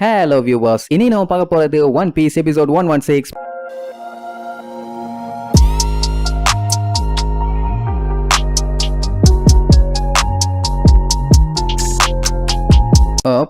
Hello viewers இனி நம்ம பார்க்க போறது one piece episode one one six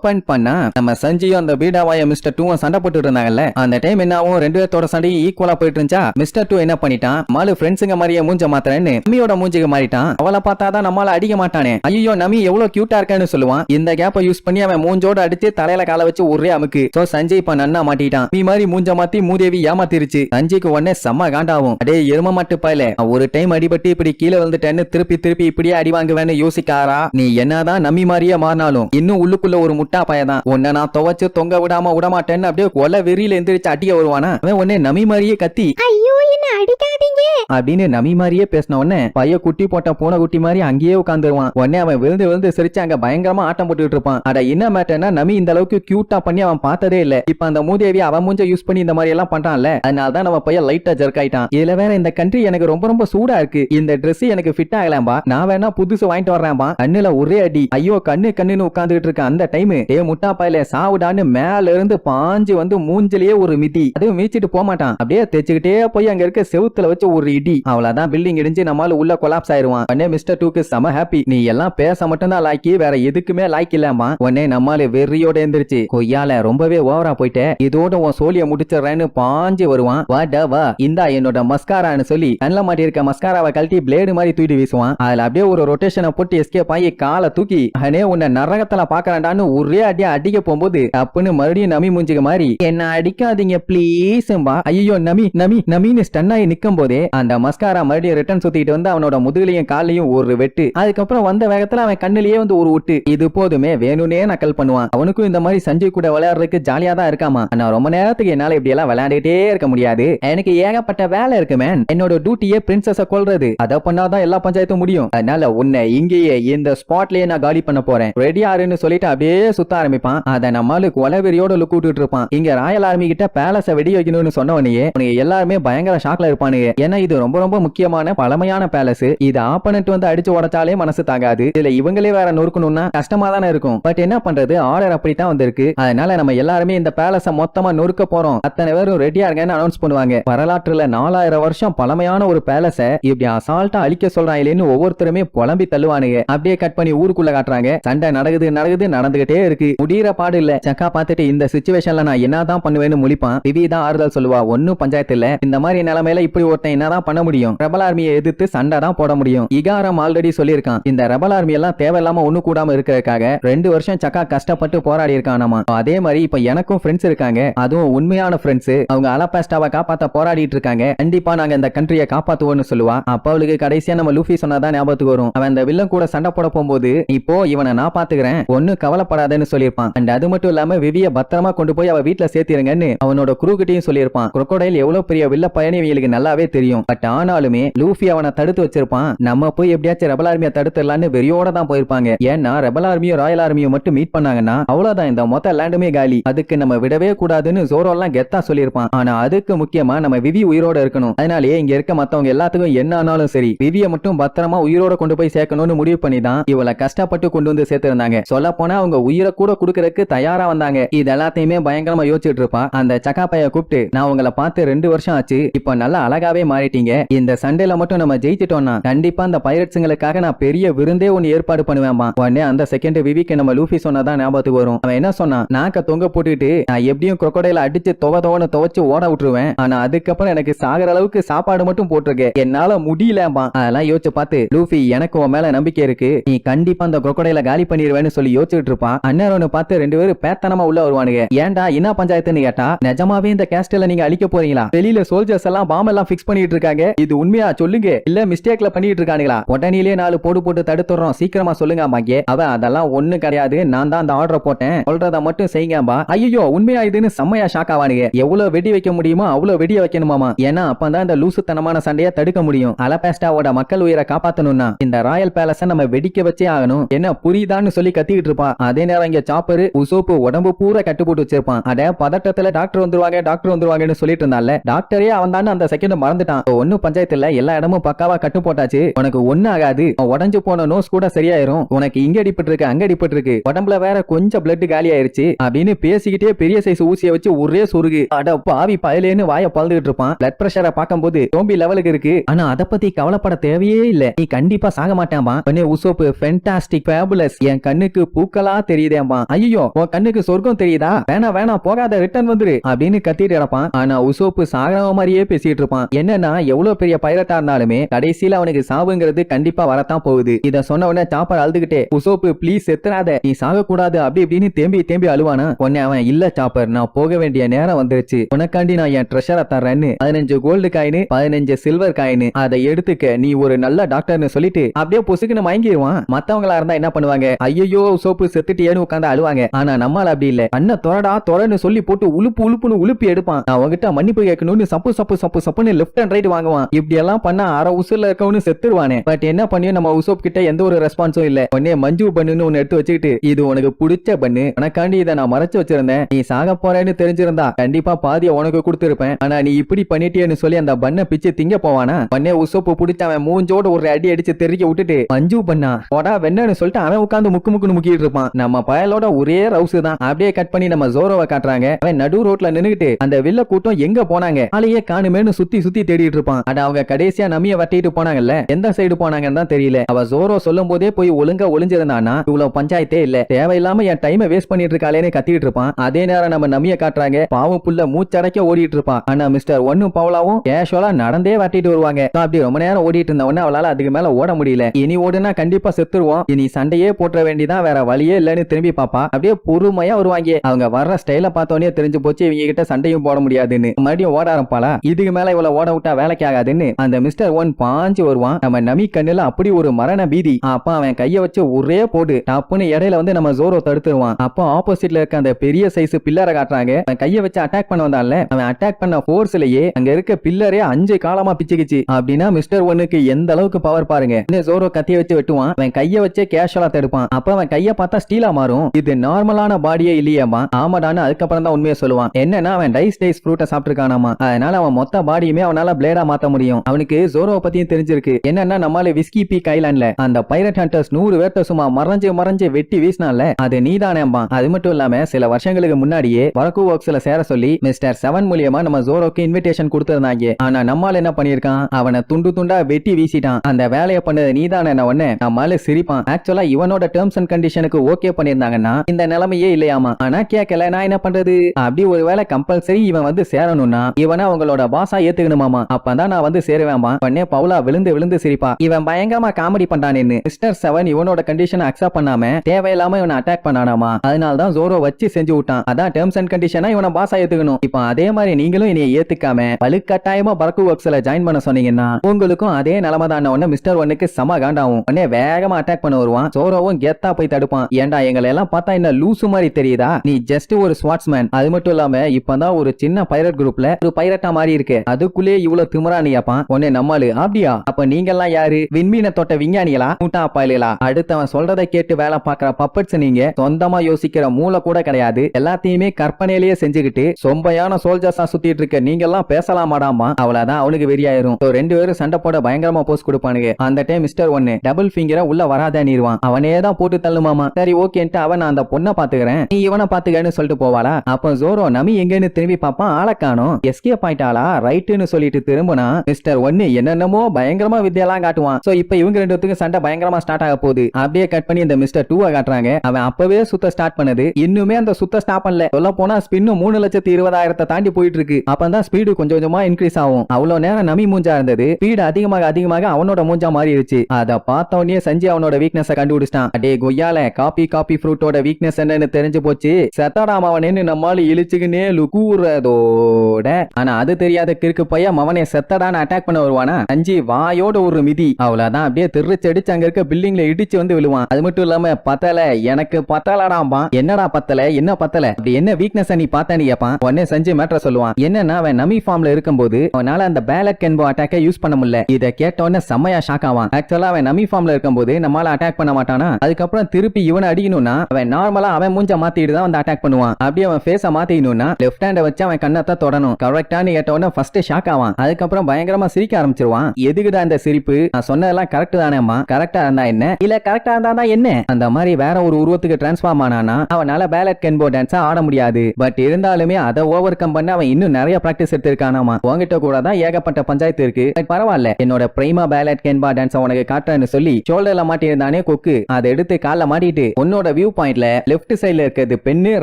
appoint பண்ணா நம்ம சஞ்சயும் அந்த பீடாவாய மிஸ்டர் டூவும் சண்டை போட்டுட்டு இருந்தாங்கல்ல அந்த டைம் என்னாவும் ரெண்டு பேர்த்தோட சண்டையும் ஈக்குவலா போயிட்டு இருந்துச்சா? மிஸ்டர் டூ என்ன பண்ணிட்டான்? மாலு ஃப்ரெண்ட்ஸுங்க மாதிரியே மூஞ்ச மாத்திரன்னு நம்மியோட மூஞ்சிக்கு மாறிட்டான். அவளை பார்த்தாதான் நம்மளால அடிக்க மாட்டானே. ஐயோ நமி எவ்வளவு கியூட்டா இருக்கான்னு சொல்லுவான். இந்த கேப்பை யூஸ் பண்ணி அவன் மூஞ்சோட அடிச்சு தலையில கால வச்சு ஒரே அமுக்கு. சோ சஞ்சய் இப்ப நன்னா மாட்டிட்டான். நீ மாதிரி மூஞ்ச மாத்தி மூதேவி ஏமாத்திருச்சு. சஞ்சய்க்கு உடனே செம்ம காண்டாவும் அடே எரும மாட்டு பாயில. ஒரு டைம் அடிபட்டு இப்படி கீழே விழுந்துட்டேன்னு திருப்பி திருப்பி இப்படியே அடி வாங்குவேன்னு யோசிக்காரா? நீ என்னதான் நம்பி மாதிரியே மாறினாலும் இன்னும் உள்ளுக்குள்ள ஒரு முட்டை பையதான் உன்னை நான் துவைச்சு தொங்க விடாம விடமாட்டேன்னு அப்படியே கொலை வெறியில எந்திரிச்சு அடிக்க வருவானா? அவன் உன்னை நமி மாதிரியே கத்தி. ஐயோ என்ன அடிக்காதீங்க. அப்படின்னு நமி மாதிரியே பேசின உடனே பைய குட்டி போட்ட பூனை குட்டி மாதிரி அங்கேயே உட்காந்துருவான். உடனே அவன் விழுந்து விழுந்து சிரிச்சு அங்க பயங்கரமா ஆட்டம் போட்டுட்டு இருப்பான். அட என்ன மேட்டர்னா நமி இந்த அளவுக்கு கியூட்டா பண்ணி அவன் பார்த்ததே இல்ல. இப்ப அந்த மூதேவி அவன் மூஞ்ச யூஸ் பண்ணி இந்த மாதிரி எல்லாம் பண்றான்ல. அதனாலதான் நம்ம பையன் லைட்டா ஜெர்க் ஆயிட்டான். இதுல வேற இந்த கண்ட்ரி எனக்கு ரொம்ப ரொம்ப சூடா இருக்கு. இந்த ட்ரெஸ் எனக்கு ஃபிட் ஆகலாம்பா நான் வேணா புதுசு வாங்கிட்டு வர்றேன்பா கண்ணுல ஒரே அடி. ஐயோ கண்ணு கண்ணுன்னு உட்காந்துட்டு இருக்க அந்த டைம் ஏ. முட்டா பாயில சாவுடான்னு மேல இருந்து பாஞ்சு வந்து மூஞ்சிலேயே ஒரு மிதி. அதுவும் மீச்சிட்டு போக மாட்டான் அப்படியே தேய்ச்சிக்கிட்டே போய் அங்க இருக்க செவுத்துல வச்சு ஒரு இடி. அவ்வளவுதான் பில்டிங் இடிஞ்சு நம்மால உள்ள கொலாப்ஸ் ஆயிருவான். உடனே மிஸ்டர் டூக்கு செம ஹாப்பி நீ எல்லாம் பேச மட்டும் தான் லாய்க்கி வேற எதுக்குமே லாய்க்கு இல்லாமா உடனே நம்மால வெறியோட எந்திரிச்சு கொய்யால ரொம்பவே ஓவரா போயிட்டே. இதோட உன் சோழிய முடிச்சிடறேன்னு பாஞ்சு வருவான். வா டா வா. இந்தா என்னோட மஸ்காரான்னு சொல்லி கண்ணில் மாட்டி இருக்க மஸ்காராவை கழட்டி பிளேடு மாதிரி தூக்கி வீசுவான். அதுல அப்படியே ஒரு ரொட்டேஷனை போட்டு எஸ்கேப் ஆகி காலை தூக்கி அனே உன்னை நரகத்துல பாக்குறான்டான்னு ஒரே அடியா அடிக்க போகும்போது அப்புன்னு மறுபடியும் நமி மூஞ்சிக்க மாதிரி என்ன அடிக்காதீங்க ப்ளீஸ் ஐயோ நமி நமி நமின்னு ஸ்டன் ஆகி நிக்கும் போதே அந்த மஸ்காரா மறுபடியும் ரிட்டர்ன் சுத்திட்டு வந்து அவனோட முதுகலையும் காலையும் ஒரு வெட்டு. அதுக்கப்புறம் வந்த வேகத்துல அவன் கண்ணிலேயே வந்து ஒரு விட்டு இது போதுமே வேணும்னே நக்கல் பண்ணுவான். அவனுக்கும் இந்த மாதிரி சஞ்சய் கூட விளையாடுறதுக்கு ஜாலியா தான் இருக்காமா? ஆனா ரொம்ப நேரத்துக்கு என்னால இப்படி எல்லாம் விளையாண்டுட்டே இருக்க முடியாது. எனக்கு ஏகப்பட்ட வேலை இருக்கு மேன் என்னோட டியூட்டியே பிரின்சஸ கொல்றது. அத பண்ணாதான் எல்லா பஞ்சாயத்தும் முடியும். அதனால உன்னை இங்கேயே இந்த ஸ்பாட்லயே நான் காலி பண்ண போறேன். ரெடி ஆறுன்னு சொல்லிட்டு அப்படியே சுத்த ஆரம்பிப்பான். அதை நம்மளுக்கு கொலவெறியோட லுக் விட்டுட்டு இருப்பான். இங்க ராயல் ஆர்மி கிட்ட பேலஸ வெடி வைக்கணும்னு சொன்ன உனக்கு எல்லாருமே பயங்கர ஷாக்ல இருப்பானுங்க. ஏன்னா இது ரொம்ப ரொம்ப முக்கியமான பழமையான பேலஸ் இது ஆப்பனட் வந்து அடிச்சு உடைச்சாலே மனசு தாங்காது. இதுல இவங்களே வேற நொறுக்கணும்னா கஷ்டமா தானே இருக்கும். பட் என்ன பண்றது? ஆர்டர் அப்படித்தான் வந்திருக்கு. அதனால நம்ம எல்லாருமே இந்த பேலஸ மொத்தமா நொறுக்க போறோம். அத்தனை பேரும் ரெடியா இருங்கன்னு அனௌன்ஸ் பண்ணுவாங்க. வரலாற்றுல நாலாயிரம் வருஷம் பழமையான ஒரு பேலஸ இப்படி அசால்ட்டா அழிக்க சொல்றாங்களேன்னு ஒவ்வொருத்தருமே புலம்பி தள்ளுவானுங்க. அப்படியே கட் பண்ணி ஊருக்குள்ள காட்டுறாங்க. சண்டை நடக்குது நடக்குது நடந்துகிட்டே இருக்கு. முடியிற பாடு இல்ல. சக்கா பார்த்துட்டு இந்த சுச்சுவேஷன்ல நான் என்னதான் பண்ணுவேன்னு முழிப்பான். விவி தான் ஆறுதல் சொல்லுவா. ஒன்னும் பஞ்சாயத்து இல்ல. இந்த மாதிரி நிலைமையில இப்படி ஒருத்தன் தான் பண்ண முடியும். ரெபல் ஆர்மியை எதிர்த்து சண்டை தான் போட முடியும். இகாரம் ஆல்ரெடி சொல்லியிருக்கான். இந்த ரெபல் ஆர்மி எல்லாம் தேவையில்லாம ஒண்ணு கூடாம இருக்கிறதுக்காக ரெண்டு வருஷம் சக்கா கஷ்டப்பட்டு போராடி இருக்கானாமா? அதே மாதிரி இப்ப எனக்கும் ஃப்ரெண்ட்ஸ் இருக்காங்க. அதுவும் உண்மையான ஃப்ரெண்ட்ஸ் அவங்க அலபாஸ்டாவை காப்பாத்த போராடிட்டு இருக்காங்க. கண்டிப்பா நாங்க இந்த கண்ட்ரியை காப்பாத்துவோம்னு சொல்லுவா. அப்ப அவளுக்கு கடைசியா நம்ம லூஃபி சொன்னாதான் ஞாபகத்துக்கு வரும். அவன் அந்த வில்லன் கூட சண்டை போட போகும்போது இப்போ இவனை நான் பாத்துக்கிறேன். ஒண்ணு கவலைப்படாதேன்னு சொல்லியிருப்பான். அண்ட் அது மட்டும் இல்லாம விவிய பத்திரமா கொண்டு போய் அவ வீட்டுல சேர்த்திருங்கன்னு அவனோட குரூ கிட்டையும் சொல்லியிருப்பான். crocodile எவ்வளவு பெரிய வில்ல பயணி இவங்களுக்கு நல்லாவே தெரியும். பட் ஆனாலுமே லூஃபி அவனை தடுத்து வச்சிருப்பான். நம்ம போய் எப்படியாச்சும் ரெபல் ஆர்மியை தடுத்துடலான்னு வெறியோட தான் போயிருப்பாங்க. ஏன்னா ரெபல் ஆர்மியும் ராயல் ஆர்மியும் மட்டும் மீட் பண்ணாங்கன்னா அவ்வளவுதான் இந்த மொத்த லேண்டுமே காலி. அதுக்கு நம்ம விடவே கூடாதுன்னு ஜோரோ எல்லாம் கெத்தா சொல்லியிருப்பான். ஆனா அதுக்கு முக்கியமா நம்ம விவி உயிரோட இருக்கணும். அதனாலேயே இங்க இருக்க மத்தவங்க எல்லாத்துக்கும் என்ன ஆனாலும் சரி விவிய மட்டும் பத்திரமா உயிரோட கொண்டு போய் சேர்க்கணும்னு முடிவு பண்ணி தான் இவளை கஷ்டப்பட்டு கொண்டு வந்து சேர்த்திருந்தாங்க. சொல்ல போனா அவங்க உயிரை கூட கொடுக்கறதுக்கு தயாரா வந்தாங்க. இது எல்லாத்தையுமே பயங்கரமா யோசிச்சுட்டு இருப்பா. அந்த சக்காப்பைய கூப்பிட்டு நான் உங்களை பார்த்து ரெண்டு வருஷம் ஆச்சு. இப்ப நல்லா அழகாவே மாறிட்டீங்க இந்த சண்டேல மட்டும் நம்ம ஜெயிச்சிட்டோம்னா கண்டிப்பா அந்த பைரட்ஸுங்களுக்காக நான் பெரிய விருந்தே ஒன்னு ஏற்பாடு பண்ணுவேன் உடனே அந்த செகண்ட் விவிக்கு நம்ம லூஃபி சொன்னதான் ஞாபகத்துக்கு வரும். அவன் என்ன சொன்னான் நாக்க தொங்க போட்டுட்டு நான் எப்படியும் குரக்கடையில அடிச்சு தொகை துவன்னு துவச்சு ஓட விட்டுருவேன். ஆனா அதுக்கப்புறம் எனக்கு சாகிற அளவுக்கு சாப்பாடு மட்டும் போட்டிருக்கேன் என்னால முடியலம்பா அதெல்லாம் யோசிச்சு பார்த்து லூஃபி எனக்கு உன் மேல நம்பிக்கை இருக்கு. நீ கண்டிப்பா அந்த குரக்கடையில காலி பண்ணிடுவேன்னு சொல்லி யோசிச்சுட்டு இருப்பான். அண்ணன் பார்த்து ரெண்டு பேரும் பேத்தனமா உள்ள வருவானுங்க. ஏன்டா என்ன பஞ்சாயத்துன்னு கேட்டா நிஜமாவே இந்த கேஸ்டல நீங்க அழிக்க போறீங்களா? வெளியில சோல்ஜர்ஸ் எல்லாம் பாம்பெல்லாம் பிக்ஸ் பண்ணிட்டு இருக்காங்க. இது உண்மையா? சொல்லுங்க. இல்ல மிஸ்டேக்ல பண்ணிட்டு இருக்கானுங்களா? உடனே நாலு போடு போட்டு தடுத்துறோம். சீக்கிரமா சொல்லுங்க அம்மாங்க அவ அதெல்லாம் ஒண்ணு கிடையாது. நான் தான் அந்த ஆர்டர் போட்டேன். சொல்றத மட்டும் செய்யுங்கம்பா ஐயோ உண்மையா இதுன்னு செம்மையா ஷாக் ஆவானுங்க. எவ்வளவு வெடி வைக்க முடியுமோ அவ்வளவு வெடிய வைக்கணுமாமா. ஏன்னா அப்பதான் இந்த லூசுத்தனமான சண்டையை தடுக்க முடியும். அலபேஸ்டாவோட மக்கள் உயிரை காப்பாத்தணும்னா இந்த ராயல் பேலஸ நம்ம வெடிக்க வச்சே ஆகணும். என்ன புரியுதான்னு சொல்லி கத்திக்கிட்டு இருப்பான். அதே நேரம் இங்க சாப்பரு உசோப்பு உடம்பு பூரா கட்டு போட்டு வச்சிருப்பான். அட பதட்டத்துல டாக்டர் வந்துருவாங்க டாக்டர் வந்துருவாங்கன்னு சொல்லிட்டு இருந்தால டாக்டரே அவன் தானே அந்த செகண்ட் மறந்துட்டான். ஒன்னும் பஞ்சாயத்து இல்ல எல்லா இடமும் பக்காவா கட்டு போட்டாச்சு. உனக்கு ஒண்ணு ஆகாது. உடஞ்சு போன நோஸ் கூட சரியாயிரும். உனக்கு இங்க அடிபட்டு இருக்கு அங்க அடிபட்டு இருக்கு உடம்புல வேற கொஞ்சம் பிளட் காலி ஆயிருச்சு அப்படின்னு பேசிக்கிட்டே பெரிய சைஸ் ஊசியை வச்சு ஒரே சுருகு. அட பாவி பயலேன்னு வாய பழுதுகிட்டு இருப்பான். பிளட் பிரஷரை பார்க்கும்போது சோம்பி லெவலுக்கு இருக்கு. ஆனா அத பத்தி கவலைப்பட தேவையே இல்ல. நீ கண்டிப்பா சாக மாட்டேன்பா உடனே உசோப்பு ஃபென்டாஸ்டிக் ஃபேபுலஸ் என் கண்ணுக்கு பூக்களா தெரியுதேம்பா. ஐயோ உன் கண்ணுக்கு சொர்க்கம் தெரியுதா? வேணா வேணா போகாத ரிட்டர்ன் வந்துரு. அப்படின்னு கத்திட்டு கிடப்பான். ஆனா உசோப்பு சாகரவ மாதிரியே பேசிட்டு இருப்பான். என்னன்னா எவ்வளவு பெரிய பைரட்டா இருந்தாலுமே கடைசியில அவனுக்கு சாவுங்கிறது கண்டிப்பா வரத்தான் போகுது. இத சொன்ன உடனே சாப்பர் அழுதுகிட்டே உசோப்பு ப்ளீஸ் செத்துறாத நீ சாக கூடாது அப்படி இப்படின்னு தேம்பி தேம்பி அழுவானா? உடனே அவன் இல்ல சாப்பர் நான் போக வேண்டிய நேரம் வந்துருச்சு. உனக்காண்டி நான் என் ட்ரெஷரை தர்றேன்னு. பதினஞ்சு கோல்டு காயின் பதினஞ்சு சில்வர் காயின் அதை எடுத்துக்க நீ ஒரு நல்ல டாக்டர்னு சொல்லிட்டு அப்படியே பொசுக்குன்னு மயங்கிடுவான் மத்தவங்களா இருந்தா என்ன பண்ணுவாங்க? ஐயோ சோப்பு செத்துட்டியேன்னு உட்காந்து அழுவாங்க. ஆனா நம்மால அப்படி இல்ல. அண்ணா தொடடா தொடன்னு சொல்லி போட்டு உழுப்பு உழுப்புன்னு உழுப்பி எடுப்பான். நான் உங்ககிட்ட மன்னிப்பு கேட்கணும்னு சப்பு சப்பு சப்பு சப்புன்னு லெப்ட் அண்ட் ரைட் வாங்குவான். இப்படி எல்லாம் பண்ணா அரை உசுல இருக்கவனு செத்துருவானே பட் என்ன பண்ணியும் நம்ம உசோப் கிட்ட எந்த ஒரு ரெஸ்பான்ஸும் இல்ல. உடனே மஞ்சு பண்ணுன்னு ஒன்னு எடுத்து வச்சுக்கிட்டு இது உனக்கு பிடிச்ச பண்ணு. உனக்காண்டி இதை நான் மறைச்சு வச்சிருந்தேன். நீ சாக போறேன்னு தெரிஞ்சிருந்தா கண்டிப்பா பாதிய உனக்கு கொடுத்திருப்பேன். ஆனா நீ இப்படி பண்ணிட்டேன்னு சொல்லி அந்த பண்ண பிச்சு திங்க போவானா? உடனே உசோப்பு பிடிச்ச அவன் மூஞ்சோட ஒரு அடி அடிச்சு தெருக்கி விட்டுட்டு மஞ்சு பண்ணா போடா வெண்ணன்னு சொல்லிட்டு அவன் உட்காந்து முக்கு முக்குன்னு முக்கிட்டு இருப்பான். நம்ம பயலோட ஒரே ரவுஸ் தான். அப்படியே கட் பண்ணி நம்ம ஜோரோவை காட்டுறாங்க. அவன் நடு ரோட்ல நின்னுகிட்டு அந்த வில்ல கூட்டம் எங்க போனாங்க? ஆளையே காணுமேனு சுத்தி சுத்தி தேடி தேடிட்டு இருப்பான் ஆனா அவங்க கடைசியா நமிய வட்டிட்டு போனாங்கல்ல? எந்த சைடு போனாங்கன்னு தான் தெரியல. அவ ஜோரோ சொல்லும் போதே போய் ஒழுங்கா ஒளிஞ்சிருந்தானா இவ்வளவு பஞ்சாயத்தே இல்ல. தேவையில்லாம என் டைமை வேஸ்ட் பண்ணிட்டு இருக்காளேன்னு கத்திட்டு இருப்பான் அதே நேரம் நம்ம நமிய காட்டுறாங்க. பாவம் புள்ள மூச்சடைக்க ஓடிட்டு இருப்பான் ஆனா மிஸ்டர் ஒன்னும் பவலாவும் கேஷுவலா நடந்தே வட்டிட்டு வருவாங்க. அப்படி ரொம்ப நேரம் ஓடிட்டு இருந்த உடனே அவளால அதுக்கு மேல ஓட முடியல. இனி ஓடுனா கண்டிப்பா செத்துருவோம். இனி சண்டையே போட்டுற வேண்டியதான் வேற வழியே இல்லன்னு திரும்பி பாப்பா. அப்படியே பொறுமையா வருவாங்க. அவங்க வர்ற ஸ்டைல பார்த்தோன்னே தெரிஞ்சு போச்சு. இவங்க கிட்ட சண்டையும் போட முடியாதுன்னு. மறுபடியும் ஓட ஆரம்பிப்பாளா? இதுக்கு மேல இவ்வளவு ஓட விட்டா வேலைக்கு ஆகாதுன்னு அந்த மிஸ்டர் ஒன் பாஞ்சு வருவான். நம்ம நமி கண்ணுல அப்படி ஒரு மரண பீதி. அப்ப அவன் கைய வச்சு ஒரே போடு. டப்புன்னு இடையில வந்து நம்ம ஜோரோ தடுத்துருவான். அப்போ ஆப்போசிட்ல இருக்க அந்த பெரிய சைஸ் பில்லரை காட்டுறாங்க. அவன் கைய வச்சு அட்டாக் பண்ண வந்தான்ல. அவன் அட்டாக் பண்ண போர்ஸ்லயே அங்க இருக்க பில்லரே அஞ்சு காலமா பிச்சுக்கிச்சு. அப்படின்னா மிஸ்டர் ஒன்னுக்கு எந்த அளவுக்கு பவர் பாருங்க. ஜோரோ கத்திய வச்சு வெட்டுவான். அவன் கைய வச்சே கேஷுவலா தடுப்பான். அப்ப அவன் கைய பார்த்தா ஸ்டீலா மாறும். இது நார்மலான பாடியே இல்லையாமா ஆமாடான்னு அதுக்கப்புறம் தான் உண்மையை சொல்லுவான். என்னன்னா அவன் டைஸ் டைஸ் ஃப்ரூட்டை சாப்பிட்டுருக்கானாமா. அதனால அவன் மொத்த பாடியுமே அவனால பிளேடா மாத்த முடியும். அவனுக்கு ஜோரோவை பத்தியும் தெரிஞ்சிருக்கு. என்னன்னா நம்மால விஸ்கி பி கைலாண்ட்ல அந்த பைரட் ஹண்டர்ஸ் நூறு பேர்த்த சும்மா மறைஞ்சு மறைஞ்சு வெட்டி வீசினால அது நீதானேம்பா அது மட்டும் இல்லாம சில வருஷங்களுக்கு முன்னாடியே வரக்கு ஒர்க்ஸ்ல சேர சொல்லி மிஸ்டர் செவன் மூலியமா நம்ம ஜோரோக்கு இன்விடேஷன் கொடுத்திருந்தாங்க. ஆனா நம்மால என்ன பண்ணிருக்கான் அவனை துண்டு துண்டா வெட்டி வீசிட்டான். அந்த வேலையை பண்ணது நீதானே உடனே நம்மால சிரிப்பான். ஆக்சுவலா இவனோட டேர்ம்ஸ் அண்ட் கண்டிஷனுக்கு ஓகே பண்ணிருந்தாங்கன்னா இந்த நிலைமையே இல்லையாமா? ஆனா கேட்கல நான் என்ன பண்றது? அப்படி ஒருவேளை கம்பல்சரி இவன் வந்து சேரணும்னா இவனை அவங்களோட பாசா ஏத்துக்கணுமாமா? அப்பதான் நான் வந்து சேருவேன்மா பண்ணே பவுலா விழுந்து விழுந்து சிரிப்பா. இவன் பயங்கரமா காமெடி பண்றானேன்னு. மிஸ்டர் செவன் இவனோட கண்டிஷனை அக்செப்ட் பண்ணாம தேவையில்லாம இவனை அட்டாக் பண்ணானாமா? அதனால தான் ஜோரோ வச்சு செஞ்சு விட்டான். அதான் டேர்ம்ஸ் அண்ட் கண்டிஷனா இவனை பாஸ் ஏத்துக்கணும். இப்போ அதே மாதிரி நீங்களும் என்னைய ஏத்துக்காம வலுக்கட்டாயமா பறக்கு ஒர்க்ஸ்ல ஜாயின் பண்ண சொன்னீங்கன்னா உங்களுக்கும் அதே நிலைமை தான். உடனே மிஸ்டர் ஒன்னுக்கு சம காண்டாவும். உடனே வேகமா அட்டாக் பண்ண வருவான். ஜோரோவும் கெத்தா போய் தடுப்பான். ஏன்டா எங்களை எல்லாம் பார்த்தா என்ன லூசு மாதிரி தெரியுதா? நீ ஜஸ்ட் ஒரு ஸ்வாட்ஸ்மேன் அது மட்டும் இல்லாம இப்பதான் ஒரு சின்ன பைரட் குரூப்ல ஒரு பைரட்டா மாதிரி இருக்கு அதுக்குள்ளே இவ்வளவு திமிரா நீ அப்பா உடனே நம்மாலு அப்படியா? அப்ப நீங்க எல்லாம் யாரு? விண்மீனை தொட்ட விஞ்ஞானிகளா? மூட்டா அடுத்து அடுத்தவன் சொல்றதை கேட்டு வேலை பாக்குற பப்பட்ஸ் நீங்க? சொந்தமா யோசிக்கிற மூளை கூட கிடையாது. எல்லாத்தையுமே கற்பனையிலேயே செஞ்சுக்கிட்டு சொம்பையான சோல்ஜர்ஸா சுத்திட்டு இருக்க நீங்க எல்லாம் பேசலாமாடாமா அவ்வளவுதான் அவனுக்கு வெறியாயிரும். ரெண்டு பேரும் சண்டை போட பயங்கரமா போஸ்ட் கொடுப்பானுங்க. அந்த டைம் மிஸ்டர் ஒன்னு டபுள் ஃபிங்கரை உள்ள வராதேனிருவான் அவனே தான் போட்டு தள்ளுமாமா சரி ஓகேன்ட்டு அவன் அந்த பொண்ணை பாத்துக்கிறேன் நீ இவனை பாத்துக்கன்னு சொல்லிட்டு போவாளா? அப்ப ஜோரோ நமி எங்கன்னு திரும்பி பாப்பான் ஆளை காணோம். எஸ்கேப் ஆயிட்டாளா? ரைட்டுன்னு சொல்லிட்டு திரும்பினா மிஸ்டர் ஒன்னு என்னென்னமோ பயங்கரமா வித்தியெல்லாம் காட்டுவான். சோ இப்ப இவங்க ரெண்டு பேத்துக்கும் சண்டை பயங்கரமா ஸ்டார்ட் ஆக போகுது. அப்படியே கட் பண்ணி இந்த மிஸ்டர் டூவை காட்டுறாங்க. அவன் அப்பவே சுத்த ஸ்டார்ட் பண்ணது. இன்னுமே அந்த சுத்த ஸ்டாப் பண்ணல. சொல்ல போனா ஸ்பின்னும் மூணு லட்சத்தி இருபதாயிரத்தை தாண்டி போயிட்டு இருக்கு அப்பதான் ஸ்பீடு கொஞ்சம் கொஞ்சமா இன்க்ரீஸ் ஆகும். அவ்வளவு நேரம் நமி மூஞ்சா இருந்தது. ஸ்பீடு அதிகமாக அதிகமாக அவனோட மூஞ்சா மாறிடுச்சு. அத பார்த்த உடனே சஞ்சய் அவனோட வீக்னஸ் கண்டுபிடிச்சிட்டான். அடே கொய்யால காபி காபி ஃப்ரூட்டோட வீக்னஸ் என்னன்னு தெரிஞ்சு போச்சு. செத்தடாம் அவனேன்னு நம்மால இழிச்சுக்கினே லுக்கூறதோட ஆனா அது தெரியாத கிறுக்கு பையன் மவனே செத்தடான்னு அட்டாக் பண்ண வருவானா? சஞ்சி வாயோட ஒரு மிதி. அவ்வளவுதான். அப்படியே திருச்சடிச்சு அங்க இருக்க பில்டிங்ல இடிச்சு வந்து விழுவான். அது மட்டும் இல்லாம பத்தல. எனக்கு பத்தலடாம்பா என்னடா பத்தல? என்ன பத்தல? அப்படி என்ன வீக்னஸ் நீ பார்த்தா கேப்பான் உடனே சஞ்சய் மேட்ர சொல்லுவான். என்னன்னா அவன் நமி ஃபார்ம்ல இருக்கும்போது அவனால அந்த பேலட் கென்போ அட்டாக்க யூஸ் பண்ண முடியல. இத கேட்ட உடனே செம்மையா ஷாக் ஆவான். ஆக்சுவலா அவன் நமி ஃபார்ம்ல இருக்கும்போது நம்மளால அட்டாக் பண்ண மாட்டானா? அதுக்கப்புறம் திருப்பி இவனை அடிக்கணும்னா அவன் நார்மலா அவன் மூஞ்ச மாத்திட்டு தான் வந்து அட்டாக் பண்ணுவான். அப்படியே அவன் ஃபேஸ மாத்திக்கணும்னா லெஃப்ட் ஹேண்ட வச்சு அவன் கண்ணத்தை தொடணும். கரெக்டான்னு கேட்ட உடனே ஃபர்ஸ்ட் ஷாக் ஆவான். அதுக்கு அதுக்கப்புறம் பயங்கரமா சிரிக்க ஆரம்பிச்சிருவான். எதுக்குடா இந்த சிரிப்பு? நான் சொன்னதெல்லாம் கரெக்ட் தானேம்மா. கரெக்டா இருந்தா என்ன? இல்ல கரெக்டா இருந்தா தான் என்ன? அந்த மாதிரி வேற ஒரு உருவத்துக்கு டிரான்ஸ்ஃபார்ம் ஆனானா அவனால பேலட் கென்போ டான்ஸ் ஆட முடியாது. பட் இருந்தாலுமே அதை ஓவர் கம் பண்ண அவன் இன்னும் நிறைய பிராக்டிஸ் எடுத்திருக்கானாமா. உங்ககிட்ட கூட தான் ஏகப்பட்ட பஞ்சாயத்து இருக்கு. பரவாயில்ல. என்னோட பிரைமா பேலட் கென்பா டான்ஸ் உனக்கு காட்டுறேன்னு சொல்லி ஷோல்டர்ல மாட்டியிருந்தானே கொக்கு. அதை எடுத்து காலைல மாட்டிட்டு உன்னோட வியூ பாயிண்ட்ல லெஃப்ட் சைடுல இருக்கிறது பெண்ணு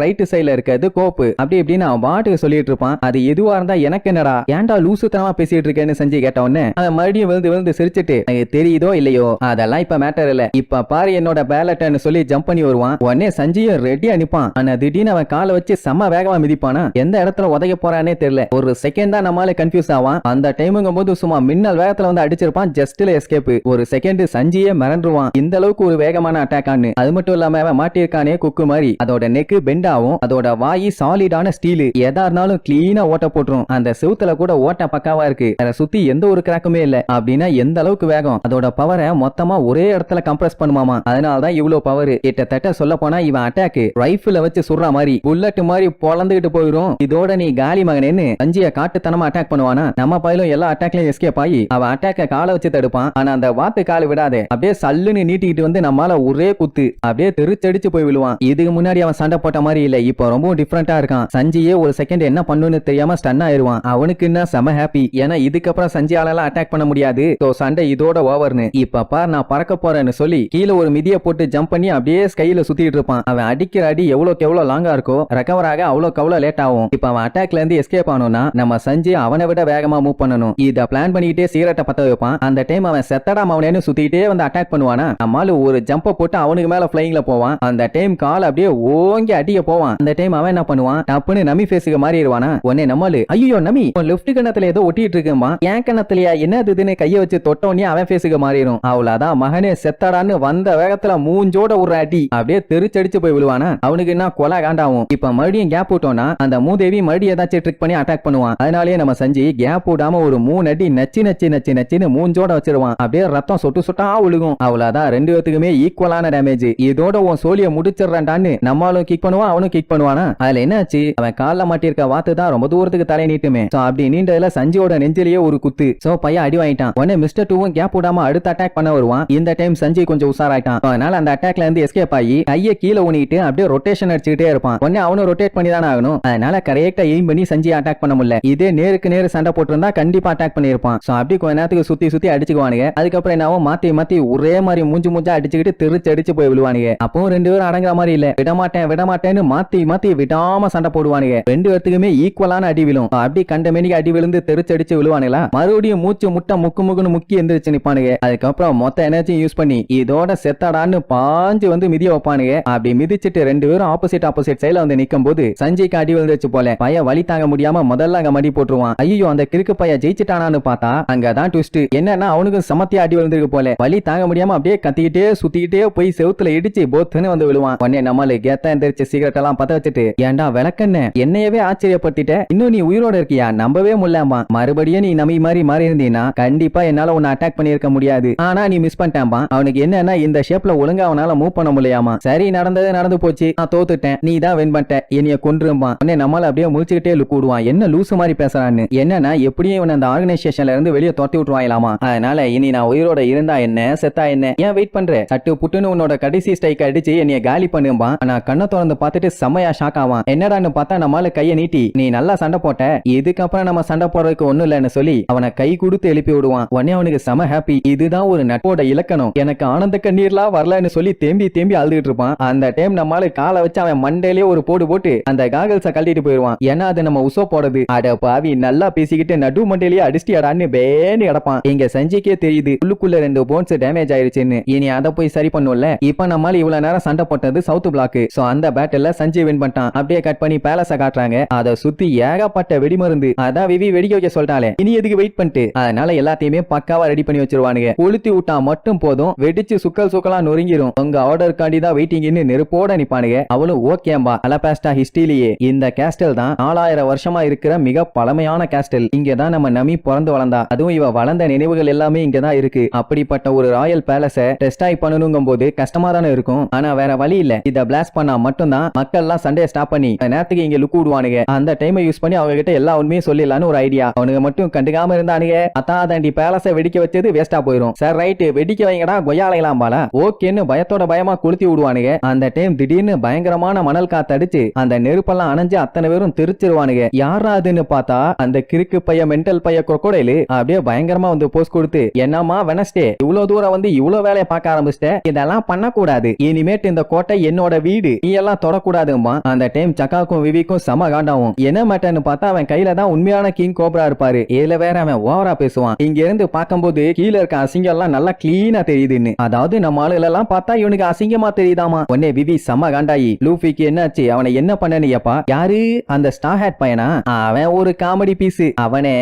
ரைட் சைடுல இருக்கிறது கோப்பு. அப்படி இப்படின்னு அவன் பாட்டுக்கு சொல்லிட்டு இருப்பான். அது எதுவா இருந்தா எனக்கு என்னடா? ஏன்டா லூசுத்தனமா பேசிட்டு இருக்கேன்னு செஞ்சு கேட்ட உடனே அவன் மறுபடியும் விழுந்து விழுந்து சிரிச்சிட்டு எனக்கு தெரியுதோ இல்லையோ? அதெல்லாம் இப்ப மேட்டர் இல்ல. இப்ப பாரு என்னோட பேலட்னு சொல்லி ஜம்ப் பண்ணி வருவான். உடனே சஞ்சயும் ரெடியா நிப்பான். ஆனா திடீர்னு அவன் காலை வச்சு செம்ம வேகமா மிதிப்பானா? எந்த இடத்துல உதைக்க போறானே தெரியல. ஒரு செகண்ட் தான் நம்மளால கன்ஃபியூஸ் ஆவான். அந்த டைமுங்கும் போது சும்மா மின்னல் வேகத்துல வந்து அடிச்சிருப்பான். ஜஸ்ட்ல எஸ்கேப் ஒரு செகண்ட் சஞ்சியே மிரண்டுருவான். இந்த அளவுக்கு ஒரு வேகமான அட்டாக் ஆனு அது மட்டும் இல்லாம அவன் மாட்டியிருக்கானே குக்கு மாதிரி. அதோட நெக்கு பெண்ட் ஆகும். அதோட வாய் சாலிடான ஸ்டீல் எதா இருந்தாலும் கிளீனா ஓட்ட போட்டுரும். அந்த செவுத்துல கூட ஓட்ட பக்காவா இருக்கு. அதை சுத்தி எந்த ஒரு கிராக்குமே இல்ல. அப்படின்னா எந்த அளவுக்கு வேகம்? அதோட பவரை மொத்தமா ஒரே இடத்துல கம்ப்ரஸ் பண்ணுமாமா? அதனாலதான் இவ்வளவு பவர் கிட்டத்தட்ட சொல்ல போனா இவன் அட்டாக் ரைஃபிள வச்சு சுடுற மாதிரி. புல்லட் மாதிரி பொழந்துகிட்டு போயிரும். இதோட நீ காலி மகனேன்னு சஞ்சிய காட்டுத்தனமா அட்டாக் பண்ணுவானா? நம்ம பயிலும் எல்லா அட்டாக்லயும் எஸ்கேப் ஆகி அவன் அட்டாக்க காலை வச்சு தடுப்பான். ஆனா அந்த வாத்து கால் விடாதே. அப்படியே சல்லுன்னு நீட்டிக்கிட்டு வந்து நம்மால ஒரே குத்து. அப்படியே தெருச்சடிச்சு போய் விழுவான். இதுக்கு முன்னாடி அவன் சண்டை போட்ட மாதிரி இல்ல. இப்போ ரொம்பவும் டிஃப்ரெண்டா இருக்கான். சஞ்சியே ஒரு செகண்ட் என்ன பண்ணுன்னு தெரியாம ஸ்டன் ஆயிருவான். அவனுக்கு என்ன செம ஹாப்பி ஏன்னா இதுக்கப்புறம் சஞ்சியால அட்டாக் பண்ண முடியாது. சோ சண்டை இதோட ஓவர்னு இப்ப நான் பறக்க போறேன்னு சொல்லி கீழே ஒரு மிதியை போட்டு ஜம்ப் பண்ணி அப்படியே ஸ்கைல சுத்திட்டு இருப்பான். அவன் அடிக்கிற அடி எவ்வளவுக்கு எவ்வளவு லாங்கா இருக்கோ ரெக்கவர் ஆக அவ்வளவுக்கு அவ்வளவு லேட் ஆகும். இப்ப அவன் அட்டாக்ல இருந்து எஸ்கேப் ஆனோம்னா நம்ம சஞ்சய் அவனை விட வேகமா மூவ் பண்ணணும். இத பிளான் பண்ணிக்கிட்டே சீரட்டை பத்த வைப்பான். அந்த டைம் அவன் செத்தடா அவனேன்னு சுத்திட்டே வந்து அட்டாக் பண்ணுவானா? நம்மால ஒரு ஜம்ப போட்டு அவனுக்கு மேல பிளைங்ல போவான். அந்த டைம் கால் அப்படியே ஓங்கி அடிக்க போவான். அந்த டைம் அவன் என்ன பண்ணுவான்? டப்புன்னு நமி ஃபேஸுக்கு மாறிடுவானா? உடனே நம்மளு. ஐயோ நமி. உன் லெஃப்ட் கண்ணத்துல ஏதோ ஒட்டி சொல்லிட்டு இருக்குமா என் கண்ணத்துலயா என்ன இதுன்னு கையை வச்சு தொட்டோன்னே அவன் பேசுக்கு மாறிடும். அவ்வளவுதான் மகனே செத்தாடான்னு வந்த வேகத்துல மூஞ்சோட ஒரு அடி. அப்படியே தெரிச்சடிச்சு போய் விழுவானா? அவனுக்கு என்ன கொலை காண்டாவும்? இப்ப மறுபடியும் கேப் விட்டோம்னா அந்த மூதேவி மறுபடியும் ஏதாச்சும் ட்ரிக் பண்ணி அட்டாக் பண்ணுவான். அதனாலேயே நம்ம செஞ்சு கேப் விடாம ஒரு மூணு அடி நச்சு நச்சு நச்சு நச்சுன்னு மூஞ்சோட வச்சிருவான். அப்படியே ரத்தம் சொட்டு சொட்டா விழுகும். அவ்வளவுதான் ரெண்டு பேத்துக்குமே ஈக்குவலான டேமேஜ் இதோட உன் சோழிய முடிச்சிடறான்டான்னு நம்மளும் கிக் பண்ணுவான் அவனும் கிக் பண்ணுவானா? அதுல என்னாச்சு? அவன் கால்ல மாட்டியிருக்க வாத்து தான் ரொம்ப தூரத்துக்கு தலை நீட்டுமே. அப்படி நீண்டதுல சஞ்சியோட நெஞ்சிலேயே ஒரு குத்து. சோ பையன் அடி வாங்கிட்டான். உடனே மிஸ்டர் டூவும் கேப் விடாம அடுத்த அட்டாக் பண்ண வருவான். இந்த டைம் சஞ்சய் கொஞ்சம் உஷாராயிட்டான். அதனால அந்த அட்டாக்ல இருந்து எஸ்கேப் ஆகி கையை கீழே ஊனிட்டு அப்படியே ரொட்டேஷன் அடிச்சுக்கிட்டே இருப்பான். உடனே அவனும் ரொட்டேட் பண்ணி தானே ஆகணும். அதனால கரெக்டா எய்ம் பண்ணி சஞ்சய் அட்டாக் பண்ண முடியல. இதே நேருக்கு நேரு சண்டை போட்டிருந்தா கண்டிப்பா அட்டாக் பண்ணிருப்பான் சோ அப்படி கொஞ்ச நேரத்துக்கு சுத்தி சுத்தி அடிச்சுக்குவானுங்க. அதுக்கப்புறம் என்னவோ மாத்தி மாத்தி ஒரே மாதிரி மூஞ்சி மூஞ்சா அடிச்சுக்கிட்டு திருச்சி அடிச்சு போய் விழுவானுங்க. அப்பவும் ரெண்டு பேரும் அடங்குற மாதிரி இல்ல. விடமாட்டேன் விடமாட்டேன்னு மாத்தி மாத்தி விடாம சண்டை போடுவானுங்க. ரெண்டு பேர்த்துக்குமே ஈக்குவலான அடி விழும். அப்படி கண்ட மேனிக்கு அடி விழுந்து தெரிச்சு அடிச்சு விழுவானுங்களா? மறுபடியும் மூச்சு முட்டை முக்கு முக்குன்னு முக்கி எந்திரிச்சு நிப்பானுங்க. அதுக்கப்புறம் மொத்த எனர்ஜியும் யூஸ் பண்ணி இதோட செத்தாடான்னு பாஞ்சு வந்து மிதிய வைப்பானுங்க. அப்படி மிதிச்சிட்டு ரெண்டு பேரும் ஆப்போசிட் ஆப்போசிட் சைட்ல வந்து நிக்கும் போது சஞ்சய்க்கு அடி விழுந்துருச்சு போல. பைய வழி தாங்க முடியாம முதல்ல அங்க மடி போட்டுருவான். ஐயோ அந்த கிறுக்கு பைய ஜெயிச்சிட்டானான்னு பார்த்தா அங்கதான் ட்விஸ்ட் என்னன்னா அவனுக்கு சமத்தியா அடி விழுந்திருக்கு போல. வலி தாங்க முடியாம அப்படியே கத்திக்கிட்டே சுத்திக்கிட்டே போய் செவுத்துல இடிச்சு போத்துன்னு வந்து விழுவான். உடனே நம்மளு கேத்தா எந்திரிச்சு சிகரெட் எல்லாம் பத்த வச்சுட்டு ஏன்டா விளக்கண்ண என்னையவே ஆச்சரியப்பட்டுட்ட இன்னும் நீ உயிரோட இருக்கியா? நம்பவே முடியலாமா மறுபடியும் நீ நம்பி மாதிரி மாறி இருந்தீங்கன்னா கண்டிப்பா என்னால உன்னை அட்டாக் பண்ணிருக்க முடியாது. ஆனா நீ மிஸ் பண்ணிட்டான்பா அவனுக்கு என்னன்னா இந்த ஷேப்ல ஒழுங்கா அவனால மூவ் பண்ண முடியாமா? சரி நடந்தது நடந்து போச்சு. நான் தோத்துட்டேன். நீ தான் வின் பண்ணிட்ட. என்னைய கொன்றும்பான் உன்னை நம்மள அப்படியே முடிச்சுக்கிட்டே லுக் விடுவான். என்ன லூசு மாதிரி பேசுறான்னு. என்னன்னா எப்படியும் இவன் அந்த ஆர்கனைசேஷன்ல இருந்து வெளியே துரத்தி விட்டுருவாங்களாமா அதனால இனி நான் உயிரோட இருந்தா என்ன? செத்தா என்ன? ஏன் வெயிட் பண்ற? சட்டு புட்டுன்னு உன்னோட கடைசி ஸ்ட்ரைக் அடிச்சு என்னைய காலி பண்ணும்பா? நான் கண்ணை திறந்து பார்த்துட்டு செம்மையா ஷாக் ஆவான். என்னடான்னு பார்த்தா நம்மளால கையை நீட்டி நீ நல்லா சண்டை போட்ட. இதுக்கப்புறம் நம்ம சண்டை போடுறதுக்கு ஒண்ணும் இல்லைன்னு சொல்லி அவனை கை கொடுத்து எழுப்பி விடுவான். உடனே அவனுக்கு செம ஹாப்பி இதுதான் ஒரு நட்போட இலக்கணம். எனக்கு ஆனந்த கண்ணீர்லாம் வரலன்னு சொல்லி தேம்பி தேம்பி அழுதுட்டு இருப்பான். அந்த டைம் நம்மால காலை வச்சு அவன் மண்டையிலேயே ஒரு போடு போட்டு அந்த காகல்ஸ கழட்டிட்டு போயிடுவான். ஏன்னா அது நம்ம உசோ போடுறது. அட பாவி நல்லா பேசிக்கிட்டு நடு மண்டையிலேயே அடிச்சிட்டியாடான்னு பேன்னு கிடப்பான். இங்க சஞ்சிக்கே தெரியுது. உள்ளுக்குள்ள ரெண்டு போன்ஸ் டேமேஜ் ஆயிருச்சுன்னு. இனி அதை போய் சரி பண்ணும்ல? இப்ப நம்மால இவ்வளவு நேரம் சண்டை போட்டது சவுத் பிளாக் சோ அந்த பேட்டில் சஞ்சய் வின் பண்ணிட்டான். அப்படியே கட் பண்ணி பேலஸ காட்டுறாங்க. அதை சுத்தி ஏகப்பட்ட வெடிமருந்து. அதான் விவி வெடிக்க வைக்க சொல்லிட்டாலே இனி எதுக்கு வெயிட் பண்ணிட்டு? அதனால எல்லாத்தையுமே பக்காவா ரெடி பண்ணி வச்சிருவானுங்க. கொளுத்தி விட்டா மட்டும் போதும் வெடிச்சு சுக்கல் சுக்கலா நொறுங்கிரும். உங்க ஆர்டருக்காண்டி தான் வெயிட்டிங்னு நெருப்போட நிப்பானுங்க. அவளும் ஓகேம்பா அலபாஸ்டா ஹிஸ்டிலேயே இந்த கேஸ்டல் தான் நாலாயிரம் வருஷமா இருக்கிற மிக பழமையான கேஸ்டல் இங்க தான் நம்ம நமி பிறந்து வளர்ந்தா. அதுவும் இவ வளர்ந்த நினைவுகள் எல்லாமே இங்க தான் இருக்கு. அப்படிப்பட்ட ஒரு ராயல் பேலஸ டெஸ்டாய் பண்ணணுங்கும் போது கஷ்டமா தானே இருக்கும். ஆனா வேற வழி இல்ல. இத பிளாஸ்ட் பண்ணா மட்டும்தான் மக்கள் எல்லாம் சண்டையை ஸ்டாப் பண்ணி அந்த நேரத்துக்கு இங்க லுக் விடுவானுங்க அந்த டைமை யூஸ் பண்ணி அவங்க கிட்ட எல்லா உண்மையும் சொல்லிடலாம்னு ஒரு ஐடியா அவனுக்கு இதை மட்டும் கண்டுக்காம இருந்தானுங்க. அதான் தாண்டி பேலஸ வெடிக்க வச்சது வேஸ்டா போயிரும். சார் ரைட்டு வெடிக்க வைங்கடா கொய்யாலையெல்லாம் பால. ஓகேன்னு பயத்தோட பயமா கொளுத்தி விடுவானுங்க. அந்த டைம் திடீர்னு பயங்கரமான மணல் காத்தடிச்சு அந்த நெருப்பெல்லாம் அணைஞ்சு அத்தனை பேரும் தெரிச்சிருவானுங்க. யாரா அதுன்னு பார்த்தா அந்த கிறுக்கு பைய மென்டல் பைய கொக்கோடையிலு அப்படியே பயங்கரமா வந்து போஸ்ட் கொடுத்து என்னம்மா வெனஸ்டே இவ்வளவு தூரம் வந்து இவ்வளவு வேலையை பார்க்க ஆரம்பிச்சிட்டேன் இதெல்லாம் பண்ணக்கூடாது. இனிமேட்டு இந்த கோட்டை என்னோட வீடு. நீ எல்லாம் தொடக்கூடாதும்மா. அந்த டைம் சக்காக்கும் விவிக்கும் சம காண்டாவும். என்ன மேட்டர்னு பார்த்தா அவன் கையில தான் உண்மையான கிங் கோப்ரா இருப்பாரு. இதுல வேற அவன் ஓவரா பேசுவான். இங்க இருந்து பார்க்கும்போது கீழே இருக்க அசிங்கம் எல்லாம் நல்லா கிளீனா தெரியுதுன்னு. அதாவது நம்ம ஆளுகள் எல்லாம் பார்த்தா இவனுக்கு அசிங்கமா தெரியுதாமா? உடனே விவி செம்ம காண்டாயி. லூஃபிக்கு என்னாச்சு? அவனை என்ன பண்ணனியப்பா? யாரு? அந்த ஸ்டார் ஹேட் பையனா? அவன் ஒரு காமெடி பீஸ் அவனே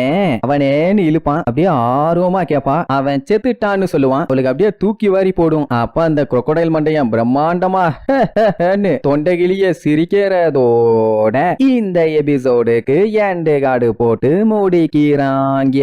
அவனேன்னு இழுப்பான். அப்படியே ஆர்வமா கேப்பா. அவன் செத்துட்டான்னு சொல்லுவான். அவளுக்கு அப்படியே தூக்கி வாரி போடும். அப்ப அந்த குரொக்கடைல் மண்டையன் பிரம்மாண்டமா ன்னு தொண்டைகிளிய சிரிக்கிறதோட இந்த எபிசோடுக்கு எண்டு காடு போட்டு முடிக்கிறாங்க